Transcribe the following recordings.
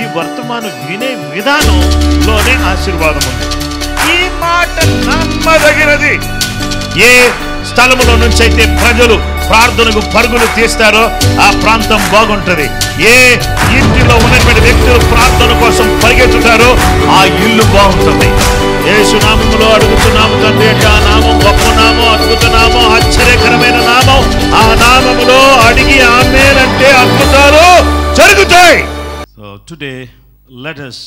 ఈ వర్తమానం వినే విధానంలోనే ఆశీర్వాదం ఉంది. ఈ మాట నమ్మదగినది. ఏ స్థలములో నుంచి అయితే ప్రజలు ప్రార్థనకు పరుగులు తీస్తారో ఆ ప్రాంతం బాగుంటుంది. ఏ ఇంటిలో ఉన్నటువంటి వ్యక్తులు ప్రార్థన కోసం పరిగెత్తుతారో ఆ ఇల్లు బాగుంటుంది. యేసు నామములో అడుగుతున్నాము తండ్రి అంటే ఆ నామం గొప్ప నామం అద్భుత నామం ఆశ్చర్యకరమైన నామం. ఆ నామములో అడిగి ఆమెనంటే అద్భుతాలు జరుగుతాయి. So today let us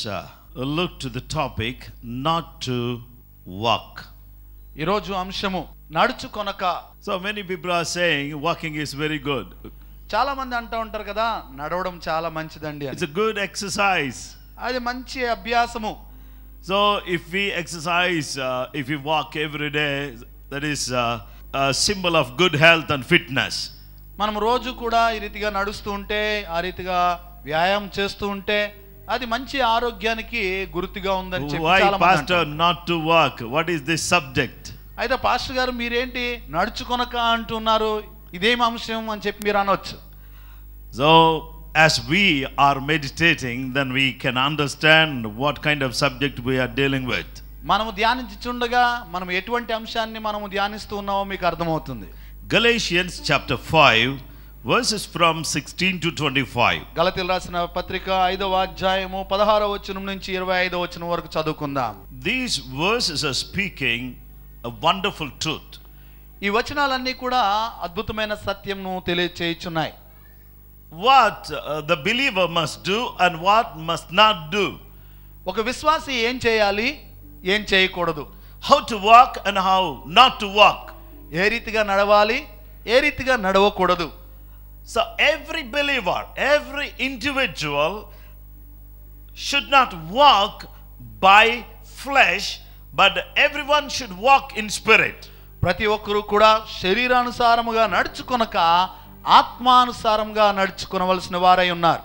look to the topic not to walk ఈరోజు అంశము నడుచుకొనక So many people are saying walking is very good. చాలా మంది అంటూ ఉంటారు కదా నడవడం చాలా మంచిదండి అని. It's a good exercise. అది మంచి అభ్యాసము So if we exercise, uh, if we walk every day, that is uh, a symbol of good health and fitness. మనం రోజు కూడా ఈ రీతిగా నడుస్తూ ఉంటే ఆ రీతిగా వ్యాయామం చేస్తూ ఉంటే అది మంచి ఆరోగ్యానికి గుర్తుగా ఉందని చెప్పి Why, చాలా మంది Pastor, అంటారు. not to walk? What is this subject? అయితే పాస్టర్ గారు మీరేంటి నడుచుకొనక అంటున్నారు ఇదేం అంశం అని చెప్పి మీరు అనొచ్చు So as we are meditating, then we can understand what kind of subject we are dealing with. మనము ధ్యానించుండగా మనం ఎటువంటి అంశాన్ని మనము ధ్యానిస్తూ ఉన్నామో మీకు అర్థమవుతుంది Galatians chapter 5, verses from 16 to 25. గలతీలు రాసిన పత్రిక ఐదవ అధ్యాయము పదహారవ వచనం నుంచి ఇరవై ఐదవ వచనం వరకు చదువుకుందాం These verses are speaking a wonderful truth. ఈ వచనాలన్నీ కూడా అద్భుతమైన సత్యంను తెలియచేయుచున్నాయి What uh, the believer must do and what must not do. ఒక విశ్వాసి ఏం చేయాలి ఏం చేయకూడదు How to walk and how not to walk. ఏ రీతిగా నడవాలి ఏ రీతిగా నడవకూడదు so every believer every individual should not walk by flesh but every one should walk in spirit ప్రతి ఒక్కరూ కూడా శరీరానుసారముగా నడుచుకునక ఆత్మానుసారంగా నడుచుకునవలసిన వారై ఉన్నారు.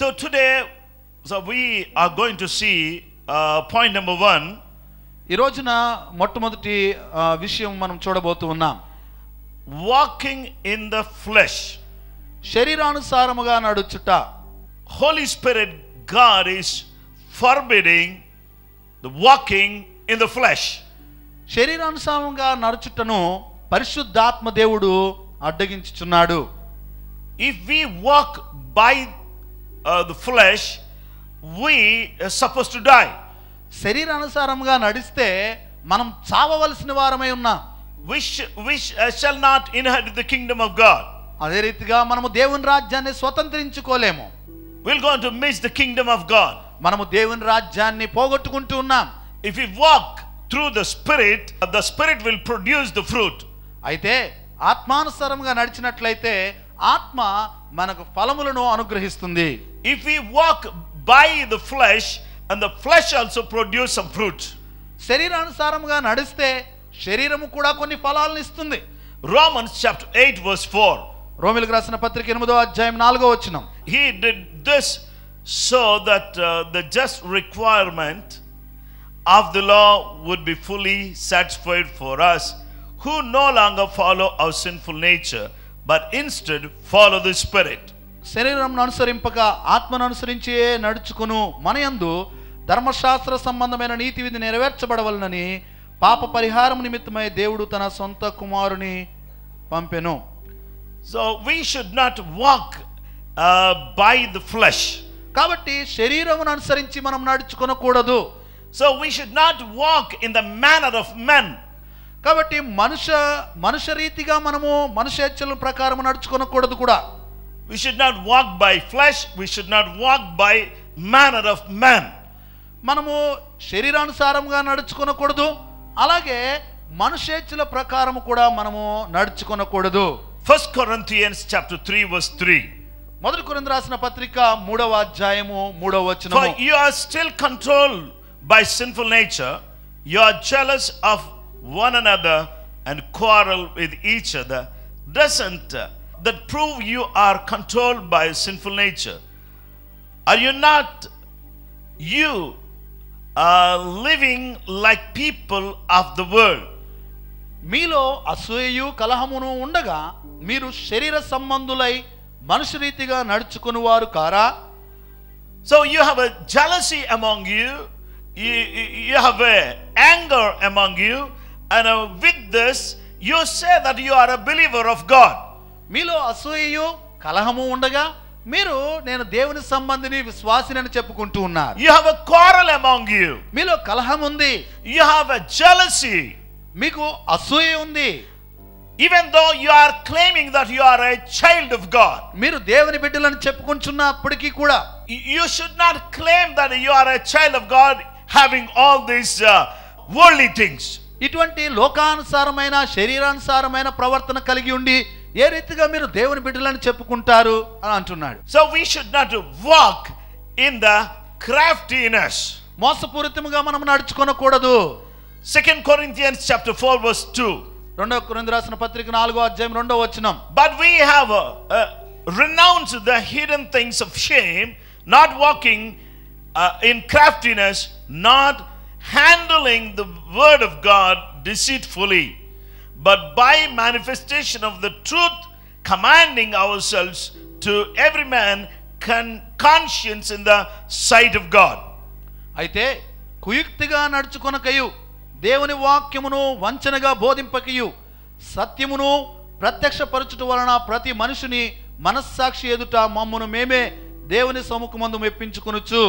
So today so we are going to see point number one ఈరోజున మొట్టమొదటి uh, విషయం మనం చూడబోతున్నాం వాకింగ్ ఇన్ ద ఫ్లెష్ శరీరానుసారముగా నడుచుట. Holy Spirit God is forbidding the walking in the flesh శరీరానుసారముగా నడుచుటను పరిశుద్ధాత్మ దేవుడు అడ్డగించుచున్నాడు. If we walk by the flesh we suppose to die శరీరానుసారముగా నడిస్తే మనం చావవలసిన వారమై ఉన్నా. Which, which uh, shall not inherit the kingdom of God. అదే రీతిగా మనము దేవుని రాజ్యాన్ని స్వతంత్రించుకోలేము We're going to miss the kingdom of God. మనము దేవుని రాజ్యాన్ని పోగొట్టుకుంటూ ఉన్నాం If we walk through the Spirit, the Spirit will produce the fruit. అయితే ఆత్మానుసారంగా నడిచినట్లయితే ఆత్మ మనకు ఫలములను అనుగ్రహిస్తుంది If we walk by the flesh, and the flesh also produce some fruit. శరీరానుసారంగా నడిస్తే శరీరము కూడా కొన్ని ఫలాలను ఇస్తుంది. Roman chapter eight verse four రోమిలకు రాసిన పత్రిక 8వ అధ్యాయం నాలుగో వచనం. He did this so that the just requirement of the law would be fully satisfied for us who no longer follow our sinful nature but instead follow the spirit శరీరం అనుసరింపక ఆత్మను అనుసరించే నడుచుకును మనయందు ధర్మశాస్త్ర సంబంధమైన నీతి విధి నెరవేర్చబడవలనని పాప పరిహారం నిమిత్తమై దేవుడు తన సొంత కుమారుని పంపెను. So we should not walk by the flesh కాబట్టి శరీరమును అనుసరించి మనం నడుచుకునకూడదు. So we should not walk in the manner of men కాబట్టి మనుష మనుష్య రీతిగా మనము మనుషేచ్ఛల ప్రకారం నడుచుకునకూడదు కూడా. We should not walk by flesh we should not walk by manner of men మనము శరీరానుసారంగా నడుచుకునకూడదు. అలాగే మనుషేచ్చుల ప్రకారం కూడా మనము నడుచుకునకూడదు. First Corinthians chapter three verse three మొదటి కొరింత రాసిన పత్రిక మూడవ అధ్యాయము మూడవ వచనం you are still control by sinful nature you are jealous of one another and quarrel with each that prove you are control by sinful nature are you not you living like people of the world మీలో అసూయయు కలహమును ఉండగా మీరు శరీర సంబంధులై మనుషు రీతిగా నడుచుకుని వారు కారా so you have jealousy among you you have anger among you and with this you say that you are a believer of God మీలో అసూయయు కలహము ఉండగా మీరు నేను దేవుని సంబంధిని విశ్వాసినని చెప్పుకుంటూ ఉన్నారు You have a quarrel among you. మీలో కలహం ఉంది You have a jealousy. మీకు అసూయ ఉంది Even though you are claiming that you are a child of God, మీరు దేవుని బిడ్డలని చెప్పుకుంటున్నప్పటికీ కూడా should not claim that you are a child of God having all these uh, worldly things. ఇటువంటి లోకానుసారమైన శరీరానుసారమైన ప్రవర్తన కలిగి ఉండి ఏ రీతిగా మీరు దేవుని బిడ్డలని చెప్పుకుంటారు అని అంటున్నాడు So we should not walk in the craftiness. మోసపూరితముగా మనం నడుచుకొనకూడదు Second Corinthians chapter 4 verse 2. రెండవ కొరింథీ రాసిన పత్రిక నాలుగో అధ్యాయం రెండో వచనం But we have uh, uh, renounced the hidden things of shame, not walking uh, in craftiness, not handling the word of God deceitfully, But by manifestation of the truth, commanding ourselves to every man con- conscience in the sight of God. అయితే కుయుక్తిగా నడుచుకొనకయు దేవుని వాక్యమును వంచనగా బోధింపకయు సత్యమును ప్రత్యక్షపరచుట వలన ప్రతి మనుషుని మనస్సాక్షి ఎదుట మమ్మను మేమే దేవుని సముఖమందు మెప్పించుకొనుచు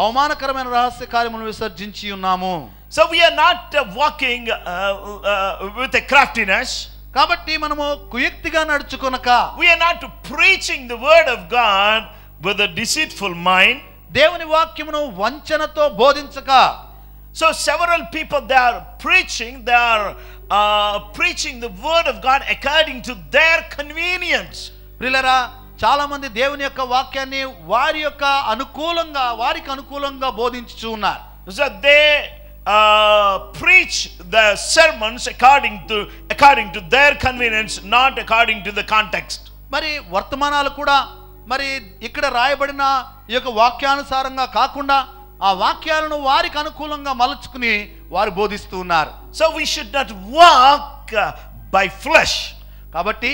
అవమానకరమైన రహస్య కార్యములను విసర్జించి ఉన్నాము So we are not uh, walking uh, uh, with a craftiness. కాబట్టి మనము కుయుక్తిగా నడుచుకొనక We are not preaching the word of God with a deceitful mind. దేవుని వాక్యమును వంచనతో బోధించక So several people they are preaching, they are uh, preaching the word of God according to their convenience. ప్రిలరా చాలా మంది దేవుని యొక్క వాక్యాన్ని వారి యొక్క అనుకూలంగా వారికి అనుకూలంగా బోధించుచూ ఉన్నారు So they uh, preach the sermons according to according to their convenience, not according to the context. మరి వర్తమానాలు కూడా మరి ఇక్కడ రాయబడిన ఈ యొక్క వాక్యానుసారంగా కాకుండా ఆ వాక్యాలను వారికి అనుకూలంగా మలుచుకుని వారు బోధిస్తూ ఉన్నారు So we should not walk uh, by flesh. కాబట్టి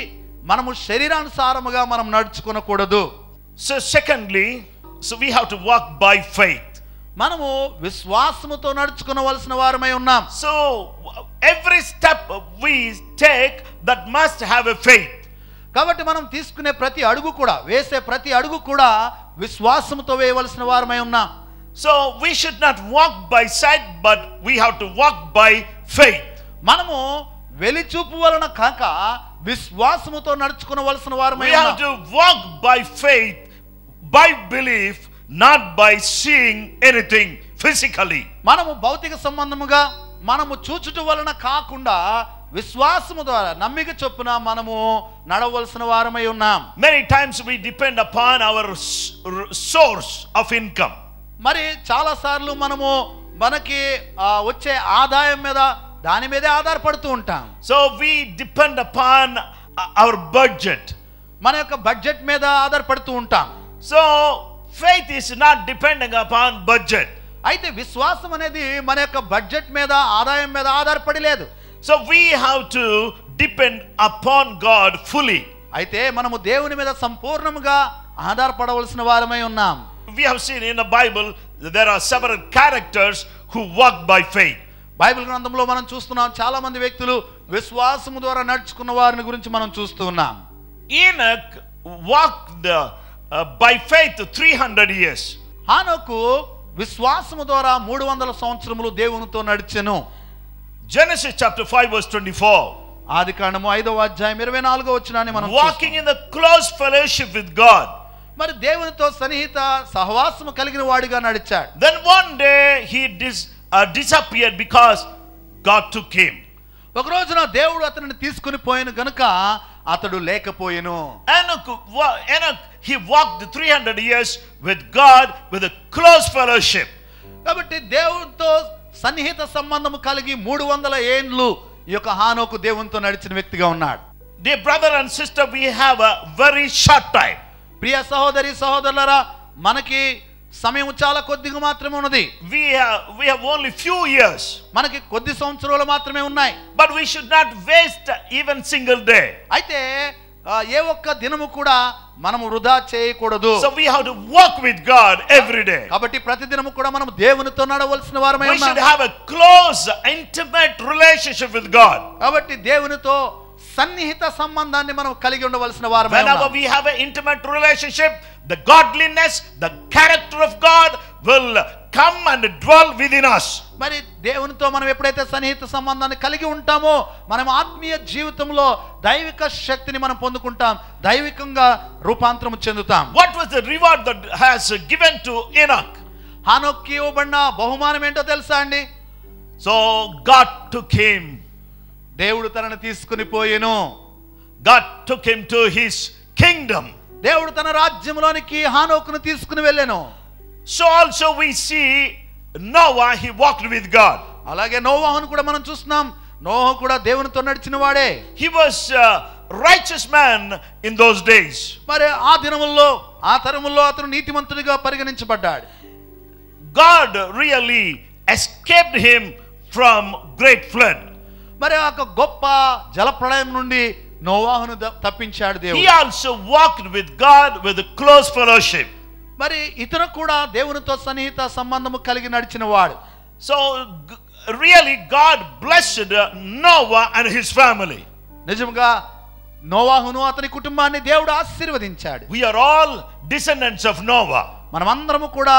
మనము శరీరానుసారముగా మనం నడుచుకొనకూడదు So secondly, so we have to walk by faith. మనము విశ్వాసముతో నడుచుకునవలసిన వారమై ఉన్నాం. So every step we take that must have a faith కాబట్టి మనం తీసుకునే ప్రతి అడుగు కూడా వేసే ప్రతి అడుగు కూడా విశ్వాసముతో వేయవలసిన వారమై ఉన్నాం. So we should not walk by sight but we have to walk by faith మనము వెలిచూపు వలన కాక విశ్వాసముతో నడుచుకునవలసిన వారమై ఉన్నాం we have to walk by faith by belief not by seeing anything physically. మనము భౌతిక సంబంధముగా మనము చూచుట వలన కాకుండా విశ్వాసము ద్వారా నమ్మిక చొప్పున మనము నడవలసిన వారమై ఉన్నాం Many times we depend upon our s- r- source of income. మరి చాలాసార్లు మనము మనకి ఆ, వచ్చే ఆదాయం మీద దాని మీదే ఆధారపడుతూ ఉంటాం So we depend upon uh, our budget. మన యొక్క బడ్జెట్ మీద ఆధారపడుతూ ఉంటాం So faith is not depending upon budget. అయితే విశ్వాసం అనేది మన యొక్క బడ్జెట్ మీద ఆదాయం మీద ఆధారపడి లేదు So we have to depend upon God fully. అయితే మనము దేవుని మీద సంపూర్ణముగా ఆధారపడవలసిన వారమై ఉన్నాం We have seen in the Bible that there are several characters who walk by faith. Bible గ్రంథంలో మనం చూస్తున్నాం చాలా మంది వ్యక్తులు విశ్వాసము ద్వారా నడుచుకున్న వారిని గురించి మనం చూస్తూ ఉన్నాం Enoch walked uh, by faith three hundred years హానుకు విశ్వాసము ద్వారా మూడు వందల సంవత్సరములు దేవునితో నడిచెను. Genesis chapter five verse twenty four ఆది కాండము ఐదవ అధ్యాయం ఇరవై నాలుగో వచ్చినాన్ని మనం walking in the close fellowship with God మరి దేవునితో సన్నిహిత సహవాసము కలిగిన వాడిగా నడిచాడు. Then one day he dis disappear because God to came ఒక రోజున దేవుడు అతనిని తీసుకుని పోయిన గనుక అతడు లేకపోయెను. Enoch Enoch he walk the three hundred years with God with close fellowship కాబట్టి దేవుడితో సన్నిహిత సంబంధం కలిగి మూడు వందల ఏండ్లు ఈ యొక్క హానోకు దేవునితో నడిచిన వ్యక్తిగా ఉన్నాడు. The brother and sister we have a very short time ప్రియ సహోదరి సహోదరులరా మనకి సమయం చాలా కొద్దిగా మాత్రమే ఉన్నది. We we have only few years మనకి కొద్ది సంవత్సరాలు మాత్రమే ఉన్నాయి. But we should not waste even single day అయితే ఏ ఒక్క దినము కూడా మనం వృధా చేయకూడదు. So we have to work with God every day కాబట్టి ప్రతి దినము కూడా మనం దేవునితో నడవాల్సిన వారమే ఉన్నాం we should have a close intimate relationship with God కాబట్టి దేవునితో సన్నిహిత సంబంధాన్ని మనం కలిగి ఉండవలసిన వారమై Whenever we have an intimate relationship, the godliness, the character of God will come and dwell within us. మరి దేవునితో మనం ఎప్పుడైతే సన్నిహిత సంబంధాన్ని కలిగి ఉంటామో మనం ఆత్మీయ జీవితంలో దైవిక శక్తిని మనం పొందుకుంటాం దైవికంగా రూపాంతరం చెందుతాం What was the reward that has given to Enoch? హానోక్కి ఇవ్వబడిన బహుమానం ఏంటో తెలుసా అండి So God took him. దేవుడు తనను తీసుకుని పోయేను. God came to his kingdom దేవుడు తన రాజ్యంలోనికి హానోకును తీసుకుని వెళ్ళాను. So also we see Noah he walk with God అలాగే నోవాహను కూడా మనం చూస్తున్నాం. నోహ కూడా దేవునితో నడిచిన వాడే. He was righteous man in those days మరి ఆ దినముల్లో ఆ తరముల్లో అతను నీతిమంతుడిగా పరిగణించబడ్డాడు. God really escaped him from great flood మరి ఒక గొప్ప జలప్రళయం నుండి నోవాహును తప్పించాడు దేవుడు. Also walked with God with close fellowship మరి ఇతను కూడా దేవునితో సన్నిహిత సంబంధము కలిగి నడిచిన వాడు so really God blessed Noah and his family నిజంగా నోవాహును అతని కుటుంబాన్ని దేవుడు ఆశీర్వదించాడు. We are all descendants of Noah మనమందరము కూడా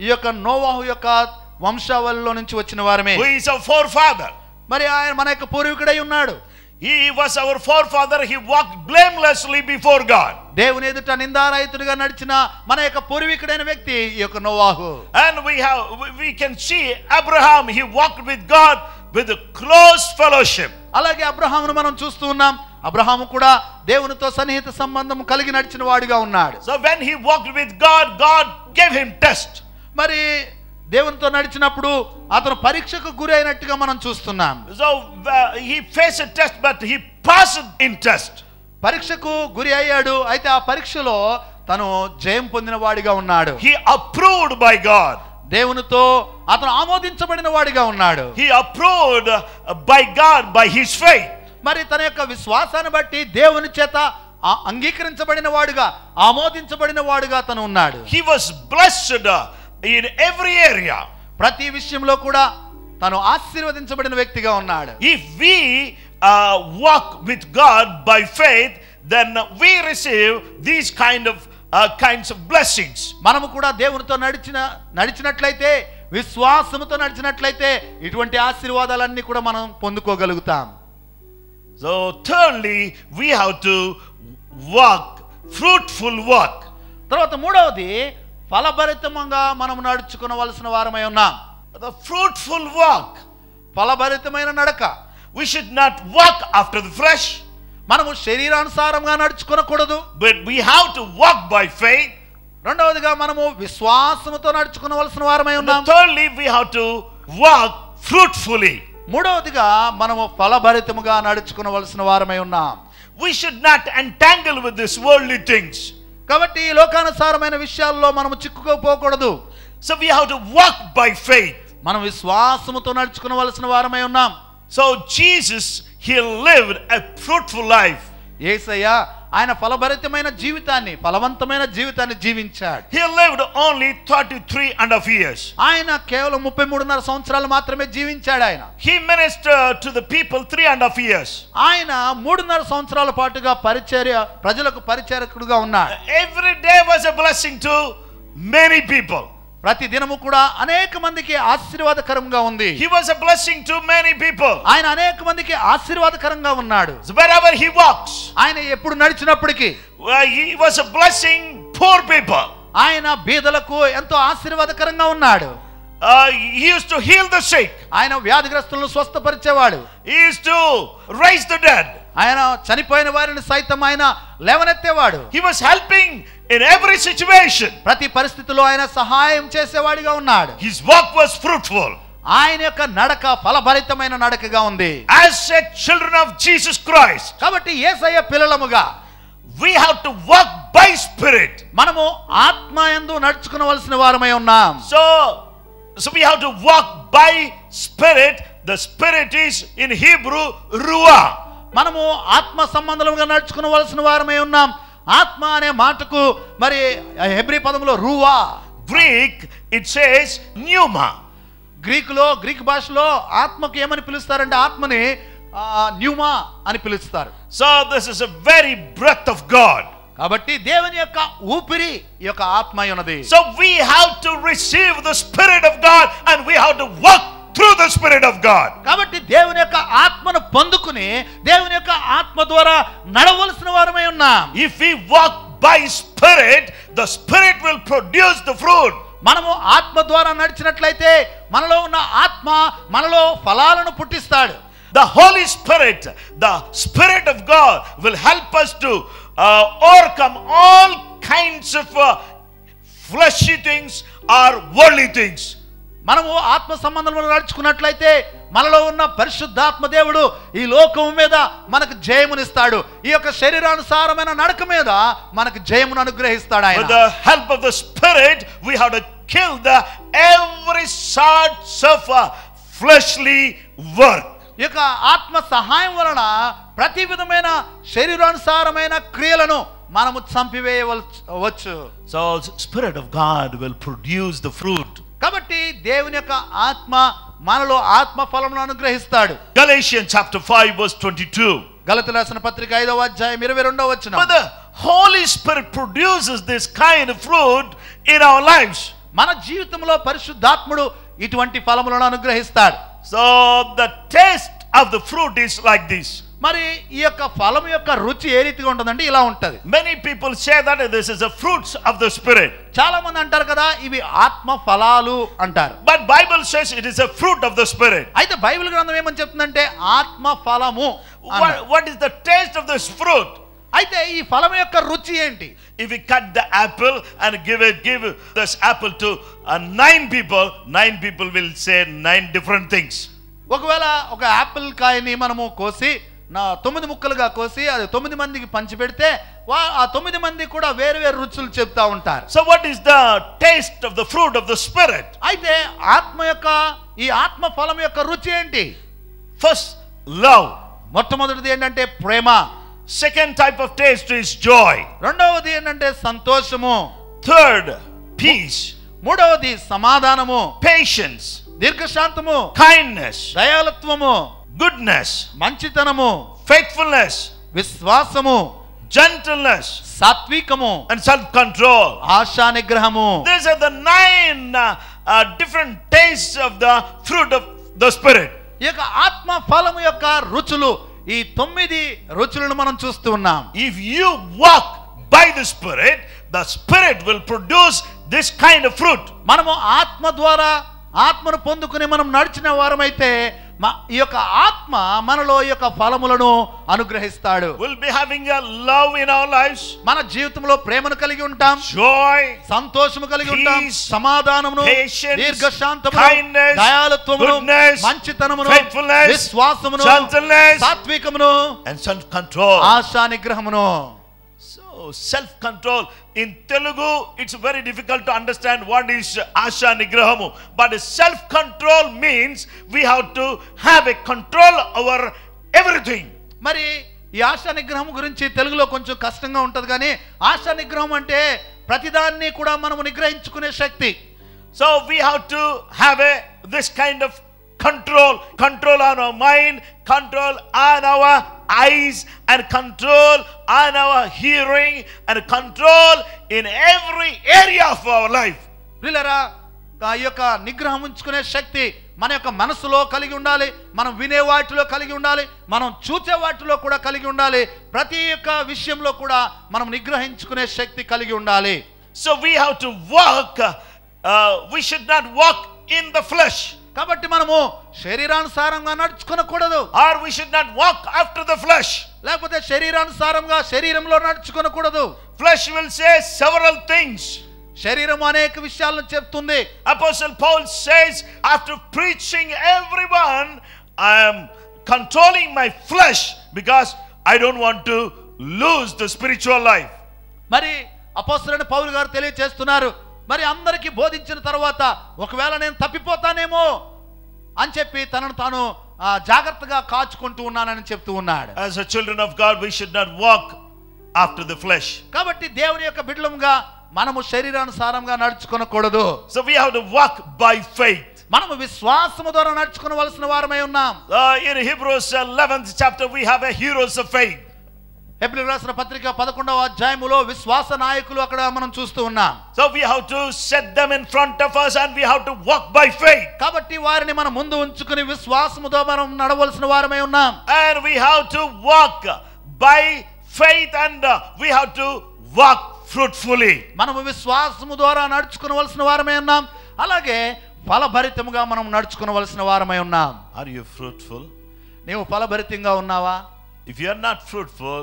ఈ యొక్క నోవాహు యొక్క వంశావళిలో నుంచి వచ్చిన వారమే. హు ఇస్ ఫోర్ ఫాదర్ మరి ఆయన మన యొక్క పూర్వీకుడై ఉన్నాడు He was our forefather. He walked blamelessly before God. దేవుని ఎదుట నిందారహితుడిగా నడిచిన మన యొక్క పూర్వీకుడైన వ్యక్తి ఈ యొక్క నోవాహు And we have we- we can see Abraham, he walked with God with a close fellowship. అలాగే అబ్రహామును మనం చూస్తూ ఉన్నాం అబ్రహాము కూడా దేవునితో సన్నిహిత సంబంధం కలిగి నడిచిన వాడిగా ఉన్నాడు So when he walked with God, God gave him test. మరి దేవునితో నడిచినప్పుడు అతను పరీక్షకు గురి అయినట్టుగా మనం చూస్తున్నాం uh, he faced a test, but he passed in test. పరీక్షకు గురి అయ్యాడు అయితే ఆ పరీక్షలో తను జయం పొందిన వాడిగా ఉన్నాడు He approved by God. దేవునితో అతను ఆమోదించబడిన వాడిగా ఉన్నాడు approved uh, by God by his faith. మరి తన యొక్క విశ్వాసాన్ని బట్టి దేవుని చేత అంగీకరించబడిన వాడుగా ఆమోదించబడిన వాడుగా తను ఉన్నాడు was blessed uh, in every area ప్రతి విషయంలో కూడా తను ఆశీర్వదించబడిన వ్యక్తిగా ఉన్నాడు. If we walk with God by faith then we receive these kind of kinds of blessings మనము కూడా దేవునితో నడిచిన నడిచినట్లయితే విశ్వాసముతో నడిచినట్లయితే ఇటువంటి ఆశీర్వాదాలన్నీ కూడా మనం పొందుకోగలుగుతాం. So thirdly we have to walk fruitful walk తర్వాత మూడవది ఫలభరితంగా మనం నడుచుకునవలసిన వారమై ఉన్నాం. ద ఫ్రూట్ఫుల్ వాక్ ఫలభరితమైన నడక. We should not walk after the flesh మనము శరీరానుసారంగా నడుచుకునకూడదు. But we have to walk by faith రెండవదిగా మనము విశ్వాసముతో నడుచుకునవలసిన వారమై ఉన్నాం. Only we have to walk fruitfully మూడవదిగా మనము ఫలభరితముగా నడుచుకునవలసిన వారమై ఉన్నాం. We should not entangle with this worldly things కాబట్టి ఈ లోకానుసారమైన విషయాల్లో మనము చిక్కుకోపోకూడదు So we have to walk by faith. మనం విశ్వాసముతో నడుచుకునవలసిన వారమై ఉన్నాం So Jesus, he lived a fruitful life. ఏసయ్య ఆయన ఫలభరితమైన జీవితాన్ని ఫలవంతమైన జీవితాన్ని జీవించాడు He lived only 33 and a half years. ఆయన కేవలం ముప్పై మూడున్నర సంవత్సరాలు మాత్రమే జీవించాడు ఆయన ministered to the people three and a half years. ఆయన మూడున్నర సంవత్సరాల పాటుగా పరిచర్య ప్రజలకు పరిచారకుడుగా ఉన్నాడు Every day was a blessing to many people. ప్రతి దినము కూడా అనేక మందికి ఆశీర్వాదకరంగా ఉంది He was a blessing to many people. ఆయన అనేక మందికి ఆశీర్వాదకరంగా ఉన్నాడు So wherever he walks, ఆయన ఎప్పుడు నడిచినప్పటికీ well, he was a blessing poor people. ఆయన బీదలకు ఎంతో ఆశీర్వాదకరంగా ఉన్నాడు Uh, he used to heal the sick. ఆయన వ్యాధిగ్రస్తులను స్వస్థపరిచేవాడు He used to raise the dead. ఆయన చనిపోయిన వారిని సైతం ఆయన లేవనెత్తేవాడు He was helping in every situation. ప్రతి పరిస్థితిలో ఆయన సహాయం చేసేవాడిగా ఉన్నాడు His work was fruitful. ఆయన యొక్క నడక ఫలభరితమైన నడకగా ఉంది As a children of Jesus Christ, కాబట్టి ఏసయ్య పిల్లలముగా we have to walk by spirit. మనము ఆత్మయందు నడుచుకునవలసిన వారమై ఉన్నాం So, so we have to walk by spirit. The spirit is in Hebrew ruah. మనము ఆత్మ సంబంధంగా నడుచుకునవలసిన వారమై ఉన్నాం ఆత్మ అనే మాటకు మరి హెబ్రి పదంలో రూవా. గ్రీక్ ఇట్ సేస్ న్యూమా గ్రీకులో గ్రీక్ భాషలో ఆత్మకు ఏమని పిలుస్తారు అంటే ఆత్మని న్యూమా అని పిలుస్తారు. So this is very breath of God కాబట్టి దేవుని యొక్క ఊపిరి యొక్క ఆత్మ ఉన్నది so we have to receive the spirit of God and we have to work through the Spirit of God. కాబట్టి దేవుని యొక్క ఆత్మను పొందుకుని దేవుని యొక్క ఆత్మ ద్వారా నడవలసిన వారమై ఉన్నాం If we walk by Spirit, the Spirit will produce the fruit. మనము ఆత్మ ద్వారా నడిచినట్లయితే మనలో ఉన్న ఆత్మ మనలో ఫలాలను పుట్టిస్తాడు The Holy Spirit, the Spirit of God will help us to uh, overcome all kinds of uh, fleshy things or worldly things. మనము ఆత్మ సంబంధంలో నడుచుకున్నట్లయితే మనలో ఉన్న పరిశుద్ధాత్మ దేవుడు ఈ లోకం మీద మనకు జయమునిస్తాడు ఈ యొక్క శరీరానుసారమైన నడక మీద మనకు జయమును అనుగ్రహిస్తాడు ఆయన of the Spirit, we have to kill the every sorts of uh, fleshly work. ఈ యొక్క ఆత్మ సహాయం వలన ప్రతి విధమైన శరీరానుసారమైన క్రియలను మనము చంపివేయవచ్చు So Spirit of God will produce the fruit. కాబట్టి దేవుని యొక్క ఆత్మ మనలో ఆత్మ ఫలమును అనుగ్రహిస్తాడు Galatians chapter 5 verse 22. గలతి రాసిన పత్రిక ఐదవ అధ్యాయం ఇరవై రెండవ వచ్చిన But the Holy Spirit produces this kind of fruit in our lives. మన జీవితంలో పరిశుద్ధాత్ముడు ఇటువంటి ఫలములను అనుగ్రహిస్తాడు So the taste of the fruit is like this. మరి ఈ యొక్క ఫలం యొక్క రుచి ఏ రీతిగా ఉంటుందండి ఇలా ఉంటుంది. Many people say that this is the fruits of the spirit చాలా మంది అంటారు కదా ఇవి ఆత్మ ఫలాలు అంటారు. But Bible says it is a fruit of the spirit అయితే బైబిల్ గ్రంథం ఏమని చెప్తుందంటే ఆత్మ ఫలము what is the taste of this fruit అయితే ఈ ఫలం యొక్క రుచి ఏంటి? ఇవి cut the apple and give give this apple to nine people nine people will say nine different things ఒకవేళ ఒక యాపిల్ కాయని మనము కోసి నా తొమ్మిది ముక్కలుగా కోసి అది తొమ్మిది మందికి పంచిపెడితే వా ఆ తొమ్మిది మంది కూడా వేరు వేరు రుచులు చెప్తా ఉంటారు. So, what is the taste of the fruit of the Spirit? అయితే ఆత్మ యొక్క ఈ ఆత్మ ఫలం యొక్క రుచి ఏంటి? First, love. మొట్టమొదటిది ఏంటంటే ప్రేమ. Second type of taste is joy. రెండవది ఏంటంటే సంతోషము. Third, peace, మూడవది సమాధానము. Patience, దీర్ఘశాంతము. Kindness, దయాలత్వము. Goodness, మంచితనము faithfulness, విశ్వాసము gentleness, సాత్వికము and self control. ఆశా నిగ్రహము These are the nine uh, uh, different tastes of the fruit of the Spirit. ఈ యొక్క ఆత్మ ఫలము యొక్క రుచులు ఈ తొమ్మిది రుచులను మనం చూస్తూ ఉన్నాం If you walk by the Spirit, the Spirit will produce this kind of fruit. మనము ఆత్మ ద్వారా ఆత్మను పొందుకుని మనం నడిచిన వారమైతే మ- ఈ యొక్క ఆత్మ మనలో ఈ యొక్క ఫలములను అనుగ్రహిస్తాడు. We'll be having a love in our lives, మన జీవితంలో ప్రేమను కలిగి ఉంటాం. Joy, సంతోషము కలిగి ఉంటాం. సమాధానమును దీర్ఘశాంతమును goodness, మంచితనమును విశ్వాసమును సాత్వికమును and self control. ఆశా నిగ్రహమును self control in Telugu it's very difficult to understand what is ASHA నిగ్రహము but self control means we have to have a control our everything మరి ఈ ఆశా నిగ్రహం గురించి తెలుగులో కొంచెం కష్టంగా ఉంటుంది కానీ ఆశా నిగ్రహం అంటే ప్రతిదాన్ని కూడా మనము నిగ్రహించుకునే శక్తి. So we have to have a this kind of control control on our mind control on our eyes, and control on our hearing, and control in every area of our life. ప్రియులరా ఆ యొక్క నిగ్రహం ఉంచుకునే శక్తి మన యొక్క మనసులో కలిగి ఉండాలి మనం వినే వాటిలో కలిగి ఉండాలి మనం చూచే వాటిలో కూడా కలిగి ఉండాలి ప్రతి ఒక్క విషయంలో కూడా మనం నిగ్రహించుకునే శక్తి కలిగి ఉండాలి So we have to walk, uh, uh, we should not walk in the flesh, కాబట్టి మనము శరీరానుసారంగా నడుచుకోనకూడదు. Or we should not walk after the flesh లేకపోతే శరీరానుసారంగా శరీరంలో నడుచుకోనకూడదు. Flesh will say several things శరీరం అనేక విషయాలను చెప్తుంది. Apostle Paul says after preaching everyone I am controlling my flesh because I don't want to lose the spiritual life మరి apostle అని Paul గారు తెలియజేస్తున్నారు మరి అందరికీ బోధించిన తర్వాత ఒకవేళ నేను తప్పిపోతానేమో అని చెప్పి తనను తాను జాగ్రత్తగా కాచుకుంటూ ఉన్నానని చెప్తూ ఉన్నాడు As a children of God, we should not walk after the flesh. కాబట్టి దేవుని యొక్క బిడ్డలముగా మనము శరీరానుసారంగా నడుచుకొనకూడదు So we have to walk by faith. మనము విశ్వాసము ద్వారా నడుచుకునవలసిన వారమై ఉన్నాం in Hebrews 11th chapter, we have a heroes of faith. ఎప్పుడు రాసిన పత్రిక పదకొండవ అధ్యాయములో విశ్వాస నాయకులు అక్కడ మనం చూస్తూ ఉన్నాం So we have to set them in front of us and we have to walk by faith. కాబట్టి వారిని మనం ముందు ఉంచుకుని విశ్వాసముతో మనం నడవలసిన వారమై ఉన్నాం we have to walk by faith and uh, we have to walk fruitfully. మనము విశ్వాసము ద్వారా నడుచుకునవలసిన వారమై ఉన్నాం అలాగే ఫలభరితముగా మనం నడుచుకునవలసిన వారమై ఉన్నాం Are you fruitful? నీవు ఫలభరితంగా ఉన్నావా If you are not fruitful,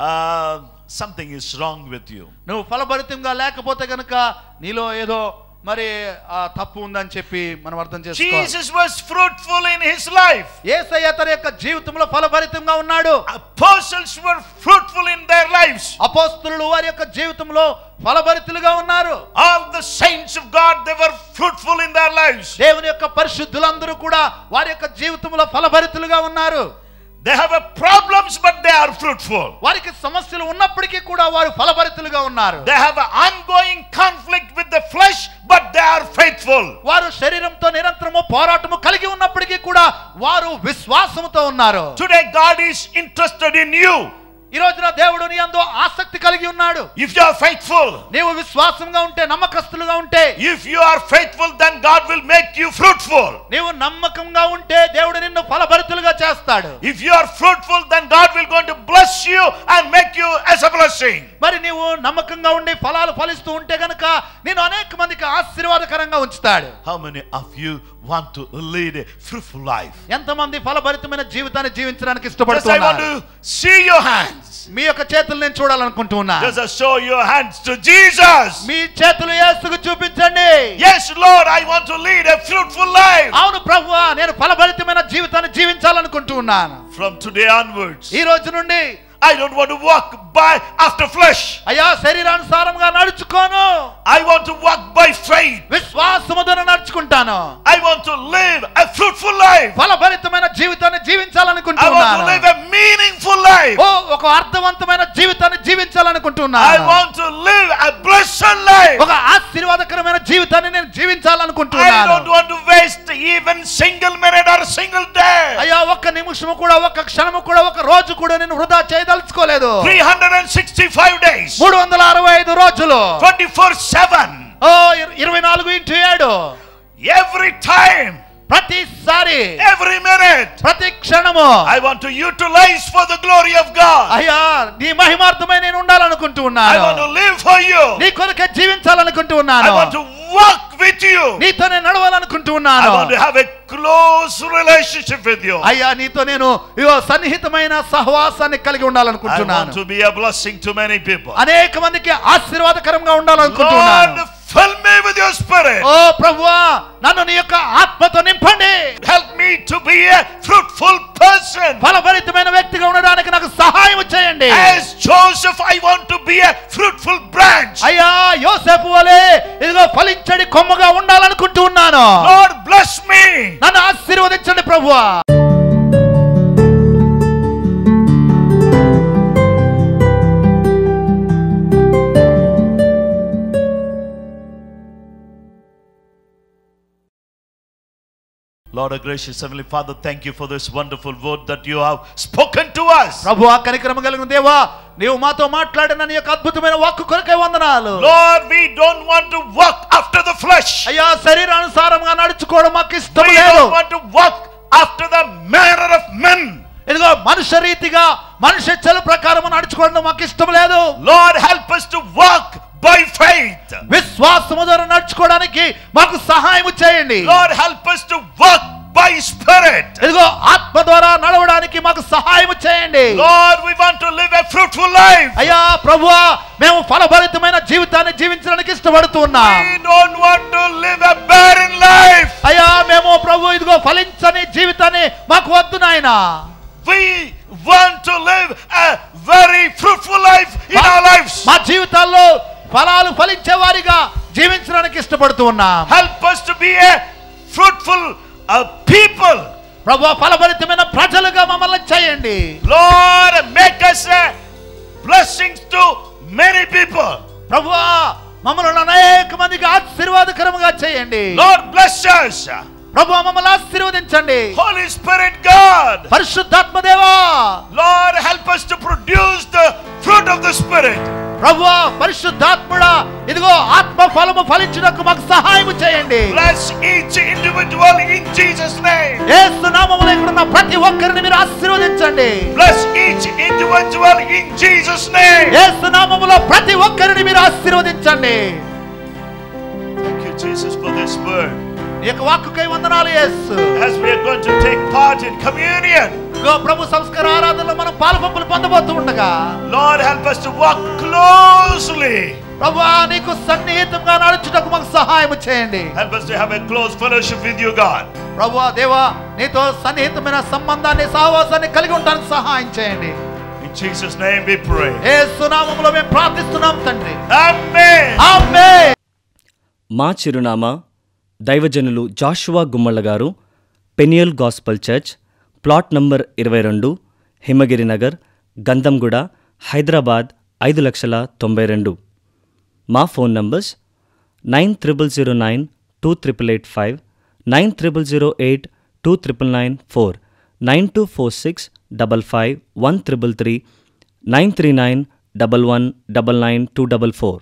uh, something is wrong with you. నువ్వు ఫలభరితంగా లేకపోతే గనుక నీలో ఏదో మరి ఆ, తప్పు ఉందని చెప్పి మనం అర్థం చేసుకోవాలి Jesus was fruitful in his life. ఏసయ్య తన యొక్క జీవితంలో ఫలభరితంగా ఉన్నాడు Apostles were fruitful in their lives. అపోస్తులు వారి యొక్క జీవితంలో ఫలభరితులుగా ఉన్నారు All the saints of God, they were fruitful in their lives. దేవుని యొక్క పరిశుద్ధులందరూ కూడా వారి యొక్క జీవితంలో ఫలభరితులుగా ఉన్నారు They have a problems, but they are fruitful. వారికి సమస్యలు ఉన్నప్పటికీ కూడా వారు ఫలభరితులుగా ఉన్నారు They have an ongoing conflict with the flesh, but they are faithful. వారు శరీరంతో నిరంతరము పోరాటము కలిగి ఉన్నప్పటికీ కూడా వారు విశ్వాసముతో ఉన్నారు Today, God is interested in you. ఈ రోజున దేవుడు నీ అందు ఆసక్తి కలిగి ఉన్నాడు. ఇఫ్ యు ఆర్ ఫెయిత్ఫుల్ నీవు విశ్వాసంగా ఉంటే నమ్మకస్తులుగా ఉంటే if you are faithful then God will make you fruitful నీవు నమ్మకంగా ఉంటే దేవుడు నిన్ను ఫలభరితులుగా చేస్తాడు. If you are fruitful then God will going to bless you and make you as a blessing మరి నీవు నమ్మకంగా ఉండి ఫలాలు ఫలిస్తూ ఉంటే గనుక నిన్ను అనేక మందికి ఆశీర్వాదకరంగా ఉంచుతాడు. How many of you want to lead a fruitful life? ఎంతమంది ఫలభరితమైన జీవితాన్ని జీవించడానికి Just I want ఇష్టపడుతున్నారు to see your hands. మీ యొక్క చేతులు నేను చూడాలనుకుంటూ ఉన్నా Just uh, show your hands to Jesus. మీ చేతులు యేసుకు చూపించండి Yes, Lord, I want to lead a fruitful life. అవును ప్రభువా నేను ఫలభరితమైన జీవితాన్ని జీవించాలనుకుంటూ ఉన్నాను From today onwards, ఈ రోజు నుండి I don't want to walk by after flesh. అయ్యా శరీరానుసారంగా నడుచుకోను I want to walk by faith. విశ్వాసముతో నడుచుకుంటాను I want to live a fruitful life. ఫలభరితమైన జీవితాన్ని I want to జీవించాలనుకుంటున్నాను live a meaningful life. ఓ ఒక అర్థవంతమైన జీవితాన్ని జీవించాలనుకుంటున్నాను I want to live a blessed life. ఒక ఆశీర్వాదకరమైన జీవితాన్ని నేను I జీవించాలనుకుంటున్నాను don't want to waste even single minute or single day. అయ్యా ఒక్క నిమిషము కూడా ఒక్క క్షణము కూడా ఒక రోజు కూడా నేను వృధా చేయదలుచుకోలేదు 365 days, మూడు వందల అరవై ఐదు రోజులు. 24 7, ఓ ఇర- ఇరవై నాలుగు ఇంటూ ఏడు. Every time, ప్రతిసారి every minute. ప్రతి క్షణము I want to utilize for the glory of God. అయ్యా నీ మహిమార్థమై నేను ఉండాలనుకుంటూ I ఉన్నాను want to live for you. నీ కొరకే జీవించాలనుకుంటూ I ఉన్నాను want to walk with you. నీతోనే నడవాలనుకుంటూ I ఉన్నాను want to have a close relationship with you. అయ్యా నీతో నేను ఇగో సన్నిహితమైన సహవాసాన్ని కలిగి I want ఉండాలనుకుంటున్నాను to be a blessing to many people. అనేక మందికి ఆశీర్వాదకరంగా ఉండాలనుకుంటున్నాను Lord, fill me with your spirit. ఓ ప్రభువా నన్ను నీ యొక్క ఆత్మతో నింపండి Help me to be a fruitful person. ఫలభరితమైన వ్యక్తిగా ఉండడానికి నాకు సహాయం చేయండి As Joseph, I want to be a fruitful branch. అయ్యా యోసేపు వలె ఇదిగో ఫలించడి కొమ్మగా ఉండాలనుకుంటూ ఉన్నాను Lord, bless me. నన్ను ఆశీర్వదించండి ప్రభువా Lord, our gracious Heavenly Father, thank you for this wonderful word that you have spoken to us. ప్రభు ఆ కనికరమ కలిగిన దేవా నీవు మాతో మాట్లాడిన నీ యొక్క అద్భుతమైన వాక్కు కొరకై వందనాలు Lord, we don't want to walk after the flesh. అయ్యా శరీరానుసారంగా నడుచుకోవడం మాకు ఇష్టం We లేదు don't want to walk after the manner of men. ఇదిగో మనుష్య రీతిగా మనుష్య చెలు ప్రకారం నడుచుకోవడం మాకు ఇష్టం లేదు Lord, help us to walk by faith. విశ్వాసము ద్వారా నడుచుకోవడానికి మాకు సహాయం చేయండి Lord, help us to walk by spirit. ఇదిగో ఆత్మ ద్వారా నడవడానికి మాకు సహాయం చేయండి Lord, we want to live a fruitful life. అయ్యా ప్రభువా మేము ఫలభరితమైన జీవితాన్ని జీవించడానికి ఇష్టపడుతూ ఉన్నాం We don't want to live a barren life. అయ్యా మేము ప్రభు ఇదిగో ఫలించని జీవితాన్ని మాకు వద్దు నాయనా We want to live a very fruitful life in our lives. మా జీవితాల్లో ఫలాలు ఫలించే వారిగా జీవించడానికి ఇష్టపడుతూ ఉన్నా. Help us to be a fruitful a ప్రభు ఫలభరితమైన ప్రజలుగా మమ్మల్ని చేయండి. Lord make us a blessings to many మమ్మల్ని అనేక మందికి చేయండి. Lord bless us. మమ్మల్ని ఆశీర్వదించండి. హోలీ స్పిరిట్ గాడ్ పరిశుద్ధాత్మ దేవా. Lord help us to produce the fruit of the spirit. ప్రభు పరిశుద్ధాత్ముడా ఇదిగో ఆత్మ ఫలము ఫలించుటకు మాకు సహాయం చేయండి Bless each individual in Jesus' name. యేసు నామములో ఇక్కడ ఉన్న ప్రతి ఒక్కరిని మీరు ఆశీర్వదించండి Bless each individual in Jesus' name. యేసు నామములో ప్రతి ఒక్కరిని మీరు ఆశీర్వదించండి Jesus, for this word. ఈ యొక్క వాక్కుకై వందనాలు Yesu As we are going to take part in communion, ఇదిగో ప్రభు సంస్కార ఆరాధనలో మనం పాలుపంపులు పొందబోతూ ఉండగా Lord, help us to walk closely. ప్రభు నీకు సన్నిహితంగా నడుచుటకు మాకు సహాయం చేయండి Help us to have a close fellowship with you, God. ప్రభు దేవా నీతో సన్నిహితమైన సంబంధాన్ని సహవాసాన్ని కలిగి ఉండడానికి సహాయం చేయండి In Jesus' name we pray. యేసు నామములో మేము ప్రార్థిస్తున్నాం తండ్రి Amen. ఆమేన్ మా చిరునామా దైవజనులు జాషువా గుమ్మళ్ళ గారు Peniel gospel church plot number ఇరవై రెండు హిమగిరి నగర్ గంధంగూడ హైదరాబాద్ ఐదు లక్షల తొంభై రెండు. మా phone numbers nine triple zero nine two triple eight five nine triple zero eight two triple nine four nine two four six double five one triple three nine three nine double one double nine two double four.